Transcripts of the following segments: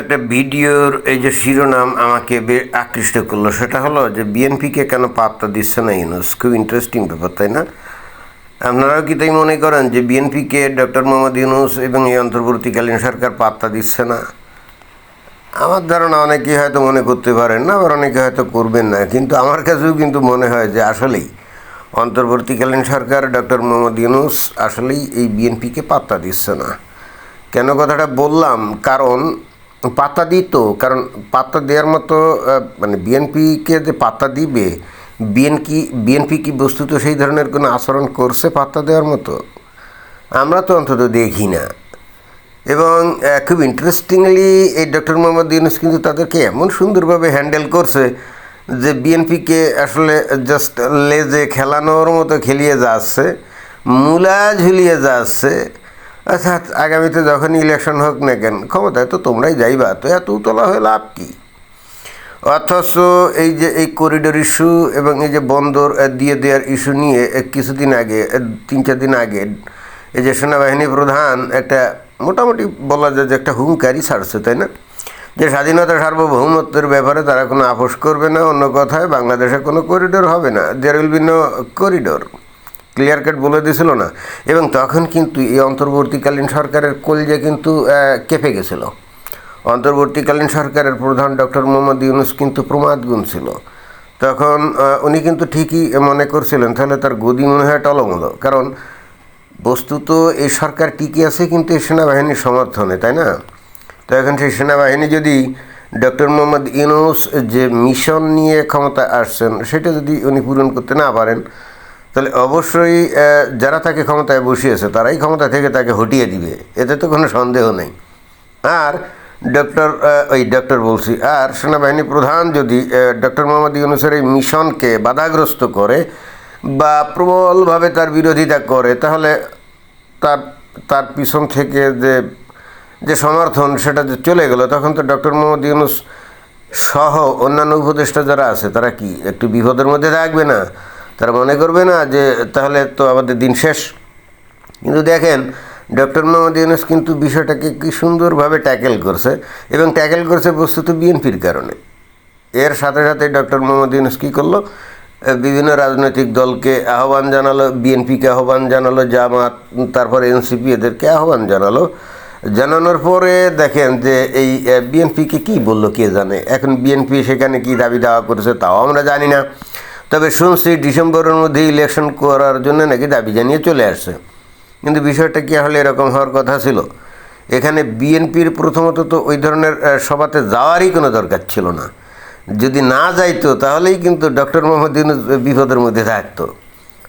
একটা ভিডিওর এই যে শিরোনাম আমাকে আকৃষ্ট করল, সেটা হলো যে বিএনপিকে কেন পাত্তা দিচ্ছে না ইউনুস? খুব ইন্টারেস্টিং ব্যাপার, তাই না? আপনারাও কি তাই মনে করেন যে বিএনপিকে ডক্টর মোহাম্মদ ইউনুস এবং এই অন্তর্বর্তীকালীন সরকার পাত্তা দিচ্ছে না? আমার ধারণা অনেকেই হয়তো মনে করতে পারেন না, আবার অনেকে হয়তো করবেন না, কিন্তু আমার কাছেও কিন্তু মনে হয় যে আসলেই অন্তর্বর্তীকালীন সরকার ডক্টর মোহাম্মদ ইউনুস আসলেই এই বিএনপিকে পাত্তা দিচ্ছে না। কেন কথাটা বললাম? কারণ পাত্তা দিত কারণ পাত্তা দেওয়ার মতো মানে বিএনপিকে যে পাত্তা দিবে বিএনপি বিএনপি কি বস্তুত সেই ধরনের কোনো আচরণ করছে পাত্তা দেওয়ার মতো? আমরা তো অন্তত দেখি না। এবং খুব ইন্টারেস্টিংলি এই ডক্টর মোহাম্মদ ইউনুস কিন্তু তাদেরকে এমন সুন্দরভাবে হ্যান্ডেল করছে যে বিএনপিকে আসলে জাস্ট লেজে খেলানোর মতো খেলিয়ে যাচ্ছে, মূলা ঝুলিয়ে যাচ্ছে অর্থাৎ আগামীতে যখন ইলেকশন হোক না কেন, ক্ষমতায় তো তোমরাই যাইবা, তো এত উতলা হয়ে লাভ কী? অথচ এই যে এই করিডোর ইস্যু এবং এই যে বন্দর দিয়ে দেওয়ার ইস্যু নিয়ে কিছুদিন আগে তিন চার দিন আগে, এই যে সেনাবাহিনী প্রধান একটা মোটামুটি বলা যায় যে একটা হুঙ্কারি ছাড়ছে, তাই না? যে স্বাধীনতা সার্বভৌমত্বের ব্যাপারে তারা কোনো আপোষ করবে না, অন্য কথায় বাংলাদেশে কোনো করিডোর হবে না। There will be no corridor clear cut বলে দিয়েছিল না। এবং তখন কিন্তু এই অন্তর্বর্তীকালীন সরকারের কলজে কিন্তু কেঁপে গেছিল। অন্তর্বর্তীকালীন সরকারের প্রধান ডক্টর মোহাম্মদ ইউনুস কিন্তু প্রমাদ গুণ ছিল তখন উনি কিন্তু ঠিকই মনে করছিলেন, তাহলে তার গদি মনে হয় টলমলো। কারণ বস্তুত এই সরকার টিকে আছে, কিন্তু এই সেনাবাহিনীর সমর্থনে, তাই না? তো এখন সেই সেনাবাহিনী যদি ডক্টর মোহাম্মদ ইউনুস যে মিশন নিয়ে ক্ষমতা আসছেন, সেটা যদি উনি পূরণ করতে না পারেন তাহলে অবশ্যই যারা তাকে ক্ষমতায় বসিয়েছে, তারাই ক্ষমতা থেকে তাকে হটিয়ে দিবে, এতে তো কোনো সন্দেহ নেই। আর ডক্টর ওই ডক্টর বলছি, আর সেনাবাহিনী প্রধান যদি ডক্টর মোহাম্মদ ইউনুসের এই মিশনকে বাধাগ্রস্ত করে বা প্রবলভাবে তার বিরোধিতা করে, তাহলে তার তার পিছন থেকে যে যে সমর্থন সেটা যে চলে গেল, তখন তো ডক্টর মোহাম্মদ ইউনুস সহ অন্যান্য উপদেষ্টা যারা আছে, তারা কি একটু বিপদের মধ্যে থাকবে না? তারা মনে করবে না যে তাহলে তো আমাদের দিন শেষ। কিন্তু দেখেন, ডক্টর মোহাম্মদ ইউনুস কিন্তু বিষয়টাকে কি সুন্দরভাবে ট্যাকেল করছে এবং ট্যাকেল করছে বস্তুত বিএনপির কারণে। এর সাথে সাথে ডক্টর মোহাম্মদ ইউনুস কী করল? বিভিন্ন রাজনৈতিক দলকে আহ্বান জানালো, বিএনপিকে আহ্বান জানালো, জামাত, তারপরে এনসিপি এদেরকে আহ্বান জানালো। জানানোর পরে দেখেন যে এই বিএনপিকে কি বলল কে জানে? এখন বিএনপি সেখানে কি দাবি দাওয়া করেছে তাও আমরা জানি না। তবে শুনছি ডিসেম্বরের মধ্যে ইলেকশন করার জন্য নাকি দাবি জানিয়ে চলে আসছে। কিন্তু বিষয়টা কি হলে এরকম হওয়ার কথা ছিল? এখানে বিএনপির প্রথমত তো ওই ধরনের সভাতে যাওয়ারই কোনো দরকার ছিল না। যদি না যাইতো, তাহলেই কিন্তু ডক্টর মোহাম্মদ ইউনুস বিপদের মধ্যে থাকতো।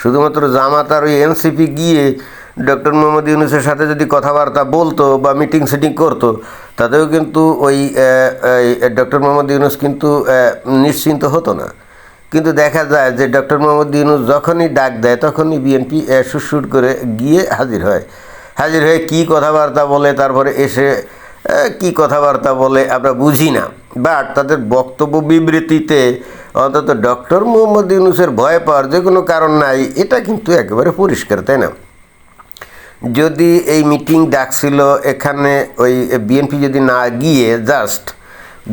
শুধুমাত্র জামাত আর ওই এনসিপি গিয়ে ডক্টর মোহাম্মদ ইউনুসের সাথে যদি কথাবার্তা বলতো বা মিটিং সিটিং করতো, তাতেও কিন্তু ওই ডক্টর মোহাম্মদ ইউনুস কিন্তু নিশ্চিন্ত হতো না। কিন্তু দেখা যায় যে ডক্টর মোহাম্মদ ইউনুস যখনই ডাক দেয়, তখনই বিএনপি সুরসুর করে গিয়ে হাজির হয়। হাজির হয়ে কী কথাবার্তা বলে, তারপরে এসে কী কথাবার্তা বলে আমরা বুঝি না। বাট তাদের বক্তব্য বিবৃতিতে অন্তত ডক্টর মোহাম্মদ ইউনুসের ভয় পাওয়ার যে কোনো কারণ নাই, এটা কিন্তু একেবারে পরিষ্কার, তাই না? যদি এই মিটিং ডাকছিল, এখানে ওই বিএনপি যদি না গিয়ে জাস্ট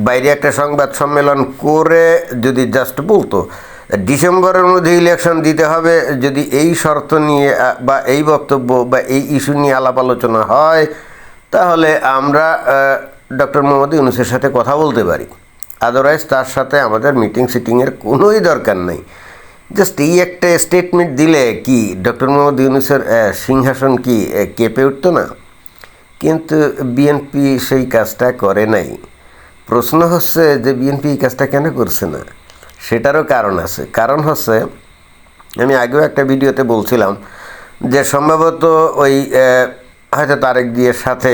বাইরে একটা সংবাদ সম্মেলন করে যদি জাস্ট বলতো, ডিসেম্বরের মধ্যে ইলেকশন দিতে হবে, যদি এই শর্ত নিয়ে বা এই বক্তব্য বা এই ইস্যু নিয়ে আলাপ আলোচনা হয়, তাহলে আমরা ডক্টর মোহাম্মদ ইউনুসের সাথে কথা বলতে পারি। আদারওয়াইজ তার সাথে আমাদের মিটিং সিটিংয়ের কোনোই দরকার নেই। জাস্ট এই একটা স্টেটমেন্ট দিলে কি ডক্টর মোহাম্মদ ইউনুসের সিংহাসন কি কেঁপে উঠতো না? কিন্তু বিএনপি সেই কাজটা করে নাই। প্রশ্ন হচ্ছে যে বিএনপি এই কাজটা কেন করছে না? সেটারও কারণ আছে। কারণ হচ্ছে, আমি আগেও একটা ভিডিওতে বলছিলাম যে সম্ভবত ওই হয়তো তারেক জিয়ের সাথে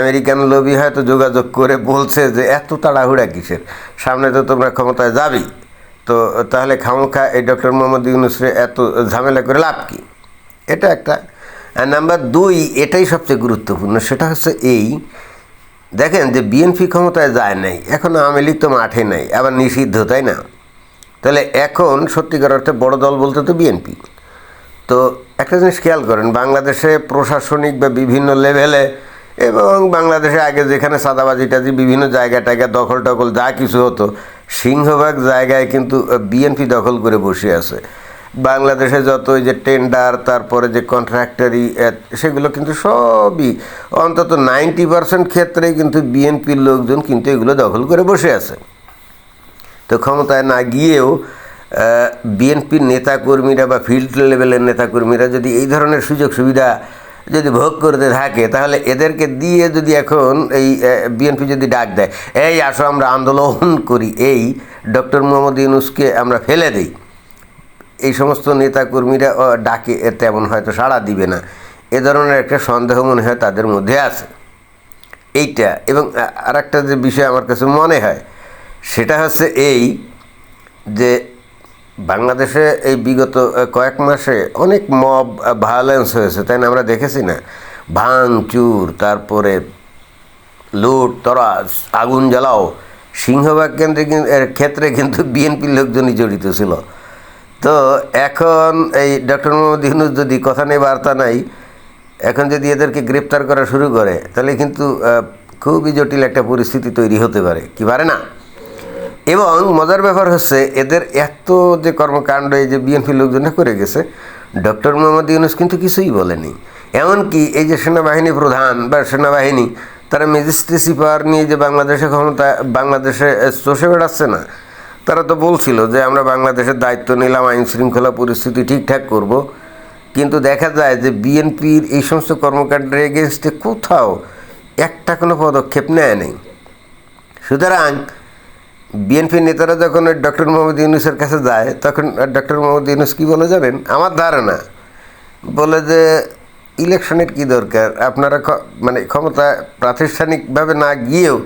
আমেরিকান লবি হয়তো যোগাযোগ করে বলছে যে এত তাড়াহুড়া কিসের? সামনে তো তোমরা ক্ষমতায় যাবি। তো তাহলে খামোখা এই ডক্টর মোহাম্মদ ইউনুসরে এত ঝামেলা করে লাভ কি? এটা একটা। আর নাম্বার দুই, এটাই সবচেয়ে গুরুত্বপূর্ণ, সেটা হচ্ছে এই দেখেন যে বিএনপি ক্ষমতায় যায় নাই, এখন আওয়ামী লীগ তো মাঠে নাই, আবার নিষিদ্ধ, তাই না? তাহলে এখন সত্যিকার অর্থে বড় দল বলতে তো বিএনপি তো একটা জিনিস খেয়াল করেন, বাংলাদেশে প্রশাসনিক বা বিভিন্ন লেভেলে এবং বাংলাদেশে আগে যেখানে সাদাবাজি টাজি বিভিন্ন জায়গা টায়গা দখল টখল যা কিছু হতো, সিংহভাগ জায়গায় কিন্তু বিএনপি দখল করে বসে আছে। বাংলাদেশে যত ওই যে টেন্ডার তারপরে যে কন্ট্রাক্টারি সেগুলো কিন্তু সবই, অন্তত নাইনটি পার্সেন্ট ক্ষেত্রে কিন্তু বিএনপির লোকজন কিন্তু এগুলো দখল করে বসে আছে। তো ক্ষমতায় না গিয়েও বিএনপির নেতাকর্মীরা বা ফিল্ড লেভেলের নেতাকর্মীরা যদি এই ধরনের সুযোগ সুবিধা যদি ভোগ করতে থাকে, তাহলে এদেরকে দিয়ে যদি এখন এই বিএনপি যদি ডাক দেয়, এই আসো, আমরা আন্দোলন করি, এই ডক্টর মোহাম্মদ ইউনুসকে আমরা ফেলে দিই। এই সমস্ত নেতাকর্মীরা ডাকে তেমন হয়তো সাড়া দিবে না। এ ধরনের একটা সন্দেহ মনে হয় তাদের মধ্যে আছে। এইটা, এবং আর একটা যে বিষয় আমার কাছে মনে হয়, সেটা হচ্ছে এই যে বাংলাদেশে এই বিগত কয়েক মাসে অনেক মব ভায়োলেন্স হয়েছে, তাই না? আমরা দেখেছি না? ভাঙচুর তারপরে লুট, তরাজ, আগুন জ্বালাও সিংহবাগ কেন্দ্রে ক্ষেত্রে কিন্তু বিএনপির লোকজনই জড়িত ছিল। তো এখন এই ডক্টর মোহাম্মদ ইউনুস যদি কথা নেই বার্তা নাই, এখন যদি এদেরকে গ্রেপ্তার করা শুরু করে, তাহলে কিন্তু খুবই জটিল একটা পরিস্থিতি তৈরি হতে পারে, কি পারে না? এবং মজার ব্যাপার হচ্ছে, এদের এত যে কর্মকাণ্ড, এই যে বিএনপি লোকজনে করে গেছে, ডক্টর মোহাম্মদ ইউনুস কিন্তু কিছুই বলেনি। এমনকি এই যে সেনাবাহিনী প্রধান বা সেনাবাহিনী, তারা ম্যাজিস্ট্রেসি পাওয়ার নিয়ে যে বাংলাদেশে ক্ষমতা, বাংলাদেশে চষে বেড়াচ্ছে না তারা তো বলছিল যে আমরা বাংলাদেশের দায়িত্ব নিলাম, আইন শৃঙ্খলা পরিস্থিতি ঠিকঠাক করব। কিন্তু দেখা যায় যে বিএনপির এই সমস্ত কর্মকাণ্ডের এগেনস্টে কোথাও একটা কোনো পদক্ষেপ নেয় নেই। সুতরাং বিএনপি নেতারা যখন ডক্টর মোহাম্মদ ইউনুসের কাছে যায়, তখন ডক্টর মোহাম্মদ ইউনুস কী বলে জানেন? আমার ধারণা বলে যে ইলেকশনের কি দরকার? আপনারা মানে ক্ষমতা প্রাতিষ্ঠানিকভাবে না গিয়েও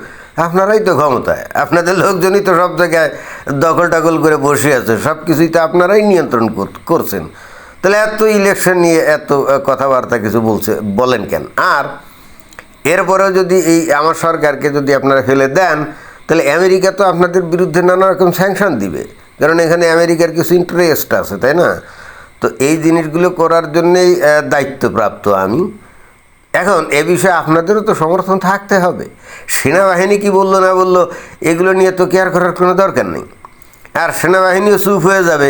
আপনারাই তো ক্ষমতায়। আপনাদের লোকজনই তো সব জায়গায় দখল টখল করে বসে আছে। সব কিছুই তো আপনারাই নিয়ন্ত্রণ করছেন। তাহলে এত ইলেকশন নিয়ে এত কথাবার্তা কিছু বলছে, বলেন কেন? আর এরপরেও যদি এই আমার সরকারকে যদি আপনারা ফেলে দেন, তাহলে আমেরিকা তো আপনাদের বিরুদ্ধে নানা রকম স্যাংশন দিবে। কারণ এখানে আমেরিকার কিছু ইন্টারেস্ট আছে, তাই না? তো এই জিনিসগুলো করার জন্যেই দায়িত্বপ্রাপ্ত আমি। এখন এ বিষয়ে আপনাদেরও তো সমর্থন থাকতে হবে। সেনাবাহিনী কি বলল না বলল, এগুলো নিয়ে তো কেয়ার করার কোনো দরকার নেই। আর সেনাবাহিনীও চুপ হয়ে যাবে।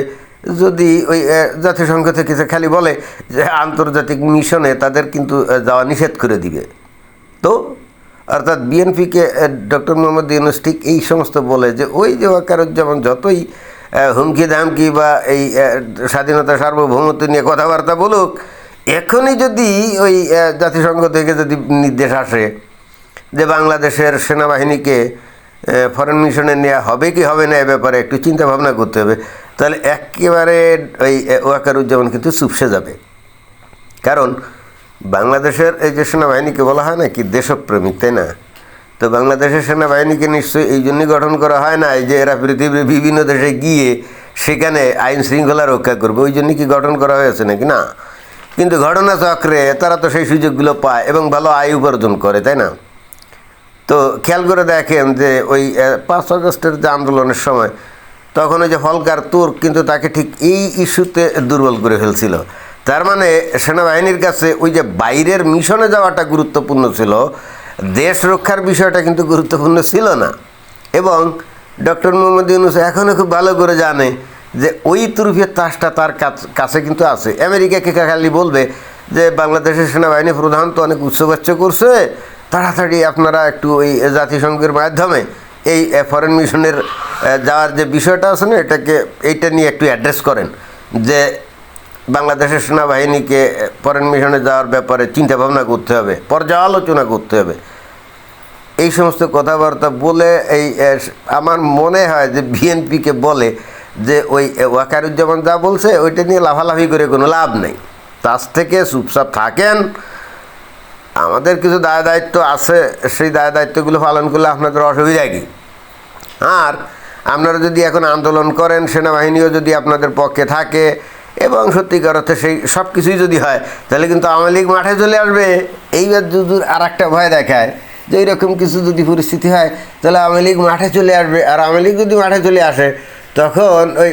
যদি ওই জাতিসংঘ থেকে যে খালি বলে যে আন্তর্জাতিক মিশনে তাদের কিন্তু যাওয়া নিষেধ করে দিবে। তো, অর্থাৎ বিএনপিকে ডক্টর মোহাম্মদ ইউনুস ঠিক এই সমস্ত বলে যে, ওই যে ওয়াকারুজ্জামান যতই হুমকি ধামকি বা এই স্বাধীনতা সার্বভৌমত্ব নিয়ে কথাবার্তা বলুক এখনই যদি ওই জাতিসংঘ থেকে যদি নির্দেশ আসে যে বাংলাদেশের সেনাবাহিনীকে ফরেন মিশনে নেওয়া হবে কি হবে না এ ব্যাপারে একটু চিন্তা ভাবনা করতে হবে, তাহলে একেবারে ওই ওয়াকারুজ্জামান কিন্তু চুপসে যাবে। কারণ বাংলাদেশের এই যে সেনাবাহিনীকে বলা হয় না কি, দেশপ্রেমিক, তাই না? তো বাংলাদেশের সেনাবাহিনীকে নিশ্চয়ই এই জন্যই গঠন করা হয় না যে এরা পৃথিবীর বিভিন্ন দেশে গিয়ে সেখানে আইন শৃঙ্খলা রক্ষা করবে, ওই জন্য কি গঠন করা হয়েছে নাকি? না। কিন্তু ঘটনা চক্রে তারা তো সেই সুযোগগুলো পায় এবং ভালো আয় উপার্জন করে, তাই না? তো খেয়াল করে দেখেন যে ওই পাঁচ আগস্টের যে আন্দোলনের সময় তখন ওই যে হলকার তুর্ক কিন্তু তাকে ঠিক এই ইস্যুতে দুর্বল করে ফেলছিল। তার মানে সেনাবাহিনীর কাছে ওই যে বাইরের মিশনে যাওয়াটা গুরুত্বপূর্ণ ছিল, দেশ রক্ষার বিষয়টা কিন্তু গুরুত্বপূর্ণ ছিল না। এবং ডক্টর মোহাম্মদ ইউনুস এখনও খুব ভালো করে জানে যে ওই তুরফের তাসটা তার কাছ- কাছে কিন্তু আছে। আমেরিকাকে খালি বলবে যে, বাংলাদেশের সেনাবাহিনী প্রধান তো অনেক উচ্চবাচ্য করছে, তাড়াতাড়ি আপনারা একটু ওই জাতিসংঘের মাধ্যমে এই ফরেন মিশনের যাওয়ার যে বিষয়টা আছে না, এটাকে, এইটা নিয়ে একটু অ্যাড্রেস করেন। যে, বাংলাদেশের সেনাবাহিনীকে ফরেন মিশনে যাওয়ার ব্যাপারে চিন্তা ভাবনা করতে হবে, পর্যালোচনা করতে হবে। এই সমস্ত কথাবার্তা বলে এই আমার মনে হয় যে বিএনপিকে বলে যে ওই ওয়াকার ওয়াকারুজ্জামান যা বলছে, ওইটা নিয়ে লাফালাফি করে কোনো লাভ নেই। তার থেকে চুপচাপ থাকেন। আমাদের কিছু দায় দায়িত্ব আছে, সেই দায় দায়িত্বগুলো পালন করলে আপনাদের অসুবিধা কি? আর আপনারা যদি এখন আন্দোলন করেন, সেনাবাহিনীও যদি আপনাদের পক্ষে থাকে, এবং সত্যিকার অর্থে সেই সব কিছুই যদি হয়, তাহলে কিন্তু আওয়ামী লীগ মাঠে চলে আসবে। এইবার যদুর আর একটা ভয় দেখায় যে এইরকম কিছু যদি পরিস্থিতি হয়, তাহলে আওয়ামী লীগ মাঠে চলে আসবে। আর আওয়ামী লীগ যদি মাঠে চলে আসে তখন ওই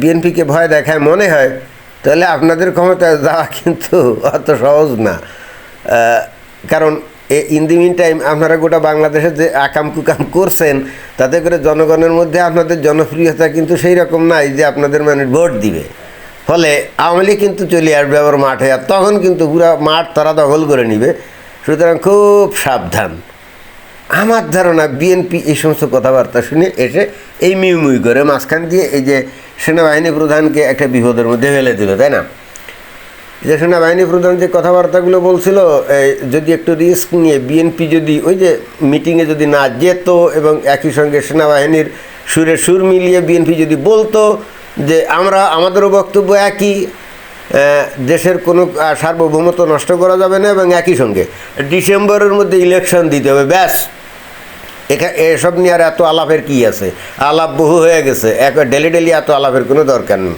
বিএনপিকে ভয় দেখায় মনে হয়, তাহলে আপনাদের ক্ষমতায় যাওয়া কিন্তু অত সহজ না। কারণ ইন দি মিন টাইম আপনারা গোটা বাংলাদেশে যে আকাম কুকাম করছেন, তাতে করে জনগণের মধ্যে আপনাদের জনপ্রিয়তা কিন্তু সেই রকম নাই যে আপনাদের মানে ভোট দিবে। ফলে আওয়ামী লীগ কিন্তু চলে আসবে আবার মাঠে, আর তখন কিন্তু পুরো মাঠ তারা দখল করে নিবে। সুতরাং খুব সাবধান। আমার ধারণা বিএনপি এই সমস্ত কথাবার্তা শুনে এসে এই মিউমিউ করে মাঝখান দিয়ে এই যে সেনাবাহিনী প্রধানকে একটা বিপদের মধ্যে ফেলে দিল, তাই না? যে সেনাবাহিনী প্রধান যে কথাবার্তাগুলো বলছিল যদি একটু রিস্ক নিয়ে বিএনপি যদি ওই যে মিটিংয়ে যদি না যেত এবং একই সঙ্গে সেনাবাহিনীর সুরে সুর মিলিয়ে বিএনপি যদি বলতো যে আমরা, আমাদেরও বক্তব্য একই দেশের কোনো সার্বভৌমত্ব নষ্ট করা যাবে না এবং একই সঙ্গে ডিসেম্বরের মধ্যে ইলেকশন দিতে হবে, ব্যাস। এখা এসব নিয়ে আর এত আলাপের কি আছে? আলাপ বহু হয়ে গেছে। এক ডেলি ডেলি এত আলাপের কোনো দরকার নেই।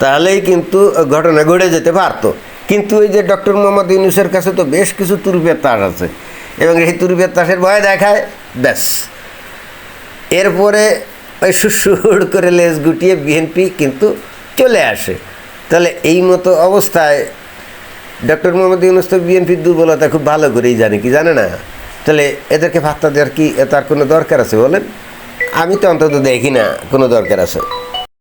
তাহলেই কিন্তু ঘটনা ঘটে যেতে পারতো। কিন্তু ওই যে ডক্টর মোহাম্মদ ইউনুসের কাছে তো বেশ কিছু তুরপের তাস আছে। এবং এই তুরপের তাসের ভয় দেখায়, ব্যাস। এরপরে ওই সুর করে লেজ গুটিয়ে বিএনপি কিন্তু চলে আসে। তাহলে এই মতো অবস্থায় ডক্টর মোহাম্মদ ইউনুস তো বিএনপির দুর্বলতা খুব ভালো করেই জানে, কি জানে না? তাহলে এদেরকে ভাত্তা দেওয়ার কি তার কোনো দরকার আছে বলেন? আমি তো অন্তত দেখি না কোনো দরকার আছে।